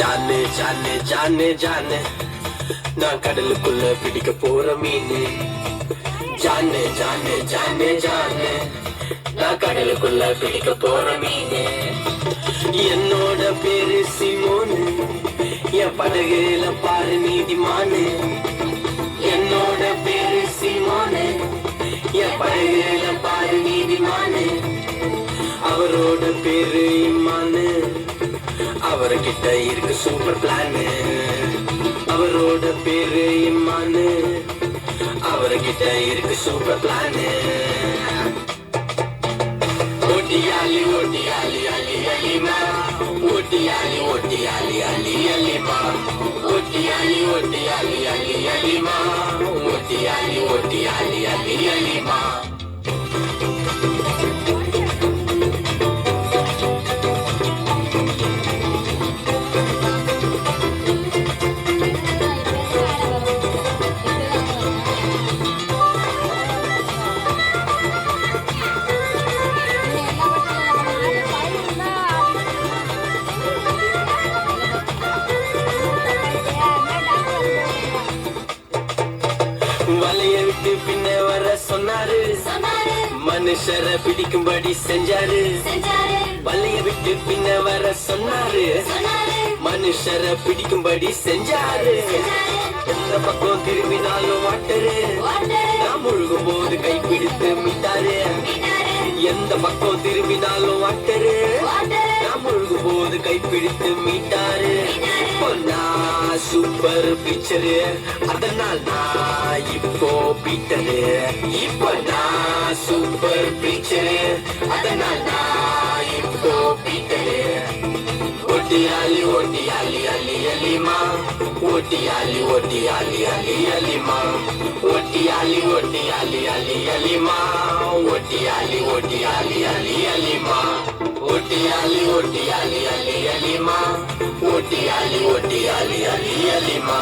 ஜானு ஜானு ஜானு ஜானு. நான் கடலுக்குள்ள பிடிக்க போற மீனு. ஜானு ஜானு ஜானு ஜானு. நான் கடலுக்குள்ள பிடிக்க போற மீனு. என்னோட பேரு சிமோனு. என் படகுல பாரு நீதிமானு. என்னோட பேரு சிமோனு. என் படகுல பாரு நீதிமானு. அவரோட பேரு இம்மானு. அவர்கிட்ட இருக்கு சூப்பர் பிளானு அவரோட பேரு இம்மானு. அவர்கிட்ட இருக்கு சூப்பர் பிளானு ஒட்டியாலி ஒட்டியாலி அலி அலிமா ஒட்டியாலி ஒட்டியாலி அலி அலிமா ஒட்டியாலி ஒட்டியாலி அலி அலிமா ஒட்டியாலி ஒட்டியாலி அலி அலிமா விட்டு பின்ன வர சொன்னாரு. மனுஷரை பிடிக்கும்படி செஞ்சாரு. வலைய விட்டு பின்ன வர சொன்னாரு. மனுஷரை பிடிக்கும்படி செஞ்சாரு. எந்த பக்கம் திரும்பினாலும் வாட்டரு நான் முழுகும் போது கைப்பிடித்து மீட்டாரு. எந்த பக்கம் திரும்பினாலும் வாட்டரு கைப்பிடித்து மீட்டாரு. பொன்னா சூப்பர் பிக்சரு அதனால் நான் இப்போ பீட்டரு இப்போ நான் சூப்பர் பிக்சரு அதனால் நான் இப்போ பீட்டரு ஒட்டியாலி ஒட்டியாலி அலி அலிமா ஒட்டியாலி ஒட்டியாலி அலி அலிமா ஒட்டியாலி ஒட்டியாலி அலி அலிமா ஒட்டியாலி ஒட்டியாலி அலி அலிமா ஒட்டியாலி ஒட்டியாலி அலி அலிமா ஒட்டியாலி ஒட்டியாலி அலி அலிமா